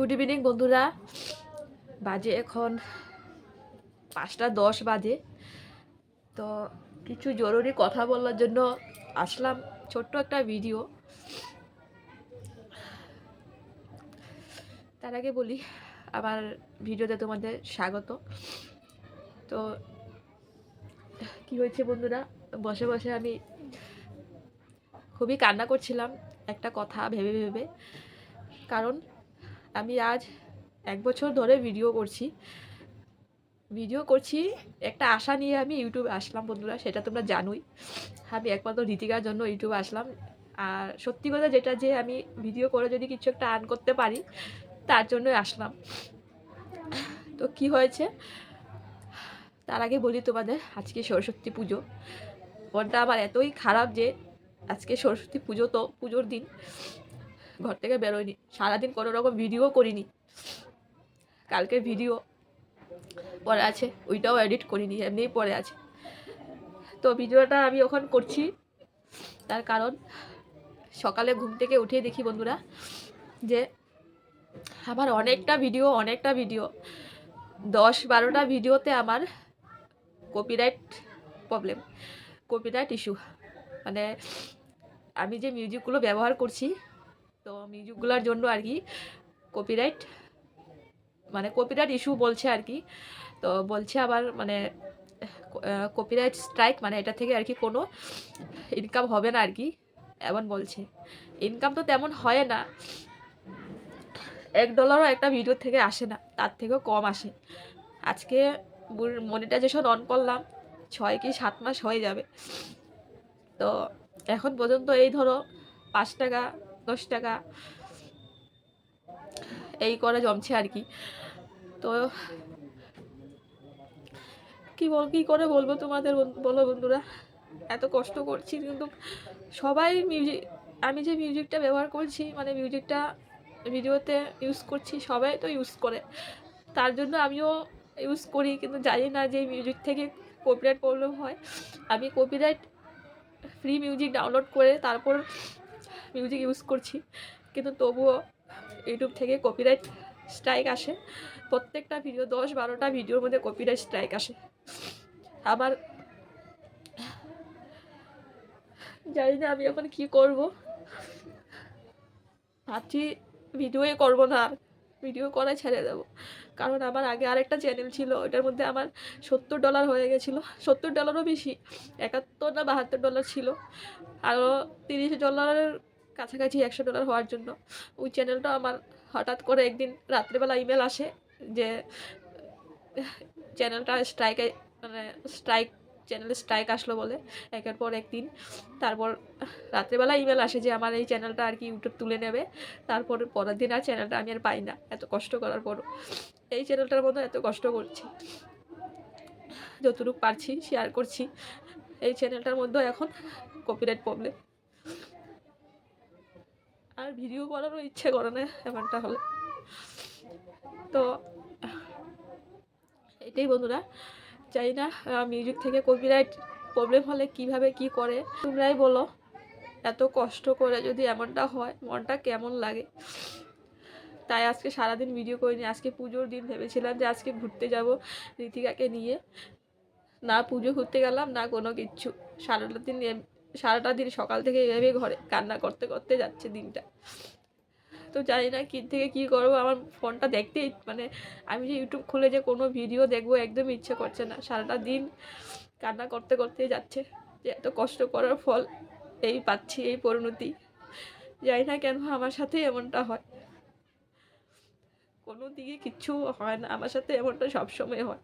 Good evening বন্ধুরা। বাজে এখন পাঁচটা দশ বাজে। তো কিছু জরুরি কথা বলার জন্য আসলাম। ছোট্ট একটা ভিডিও তার আগে বলি, আমার ভিডিওতে তোমাদের স্বাগত। তো কি হয়েছে বন্ধুরা? বসে বসে আমি খুবই কান্না করছিলাম একটা কথা ভেবে ভেবে। কারণ আমি আজ এক বছর ধরে ভিডিও করছি। ভিডিও করছি, একটা আশা নিয়ে আমি ইউটিউবে আসলাম বন্ধুরা, সেটা তোমরা জানোই। আমি একমাত্র রীতিকার জন্য ইউটিউবে আসলাম। আর সত্যি কথা যেটা যে আমি ভিডিও করে যদি কিছু একটা আর্ন করতে পারি, তার জন্যই আসলাম। তো কি হয়েছে? তার আগে বলি তোমাদের, আজকে সরস্বতী পুজো। মনটা আমার এতই খারাপ যে আজকে সরস্বতী পুজো তো, পুজোর দিন। ঘর থেকে বেরোয়নি। সারাদিন কোনো রকম ভিডিও করিনি। কালকে ভিডিও পরে আছে, ওইটাও এডিট করিনি, এমনিই পরে আছে। তো ভিডিওটা আমি ওখান করছি। তার কারণ, সকালে ঘুম থেকে উঠে দেখি বন্ধুরা, যে আমার অনেকটা ভিডিও অনেকটা ভিডিও দশ বারোটা ভিডিওতে আমার কপিরাইট প্রবলেম কপিরাইট ইস্যু মানে আমি যে মিউজিকগুলো ব্যবহার করছি তো মিউজিকগুলোর জন্য আর কি কপিরাইট মানে কপিরাইট ইস্যু বলছে আর কি। তো বলছে আবার মানে কপিরাইট স্ট্রাইক মানে এটা থেকে আর কি কোনো ইনকাম হবে না আর কি, এমন বলছে। ইনকাম তো তেমন হয় না, এক ডলারও একটা ভিডিও থেকে আসে না, তার থেকেও কম আসে। আজকে মনিটাইজেশন অন করলাম, ছয় কি সাত মাস হয়ে যাবে। তো এখন পর্যন্ত এই ধরো পাঁচ টাকা দশ টাকা। এই করে জমছে আর কি। তো কি বল, কী করে বলব তোমাদের বলো বন্ধুরা? এত কষ্ট করছি কিন্তু সবাই মিউজিক আমি যে মিউজিকটা ব্যবহার করছি মানে মিউজিকটা ভিডিওতে ইউজ করছি, সবাই তো ইউজ করে। তার জন্য আমিও ইউজ করি, কিন্তু জানি না যে মিউজিক থেকে কপিরাইট প্রবলেম হয়। আমি কপিরাইট ফ্রি মিউজিক ডাউনলোড করে তারপর মিউজিক ইউজ করছি। কিন্তু তবুও ইউটিউব থেকে কপিরাইট স্ট্রাইক আসে। প্রত্যেকটা ভিডিও দশ বারোটা ভিডিওর মধ্যে কপিরাইট স্ট্রাইক আসে। আমার জানি না আমি এখন কী করব। ভাবছি ভিডিওই করব না ভিডিও করাই ছেড়ে দেবো। কারণ আমার আগে আরেকটা চ্যানেল ছিল ওটার মধ্যে আমার সত্তর ডলার হয়ে গেছিল। সত্তর ডলারও বেশি, একাত্তর না বাহাত্তর ডলার ছিল। আরও তিরিশ ডলারের কাছাকাছি একশো ডলার হওয়ার জন্য। ওই চ্যানেলটা আমার হঠাৎ করে একদিন রাত্রেবেলা ইমেল আসে যে চ্যানেলটা স্ট্রাইকে মানে স্ট্রাইক চ্যানেলে স্ট্রাইক আসলো বলে একের পর একদিন। তারপর রাত্রেবেলা ইমেল আসে যে, আমার এই চ্যানেলটা আর কি ইউটিউব তুলে নেবে। তারপর পরের দিন আর চ্যানেলটা আমি আর পাই না। এত কষ্ট করার পরও এই চ্যানেলটার মধ্যে এত কষ্ট করছি। যতটুকু পারছি শেয়ার করছি। এই চ্যানেলটার মধ্যেও এখন কপিরাইট প্রবলেম আর ভিডিও করারও ইচ্ছে করে না, এমনটা হলে। তো, এটাই বন্ধুরা। চাই না মিউজিক থেকে কপিরাইট প্রবলেম হলে কীভাবে কি করে, তোমরাই বলো। এত কষ্ট করে যদি এমনটা হয়, মনটা কেমন লাগে? তাই আজকে সারাদিন ভিডিও করিনি। আজকে পুজোর দিন ভেবেছিলাম যে আজকে ঘুরতে যাব রীতিকাকে নিয়ে। না পুজো ঘুরতে গেলাম, না কোনো কিচ্ছু সারাটা দিন সারাটা দিন সকাল থেকে এভাবে ঘরে কান্না করতে করতে যাচ্ছে দিনটা। তো জানি না কী থেকে কী করব, আমার ফোনটা দেখতেই মানে আমি যে ইউটিউব খুলে যে কোনো ভিডিও দেখব একদম ইচ্ছে করছে না। সারাটা দিন কান্না করতে করতেই যাচ্ছে যে এত কষ্ট করার ফল এই পাচ্ছি, এই পরিণতি। জানি না কেন আমার সাথে এমনটা হয়। কোনো দিকে কিচ্ছু হয় না, আমার সাথে এমনটা সবসময় হয়।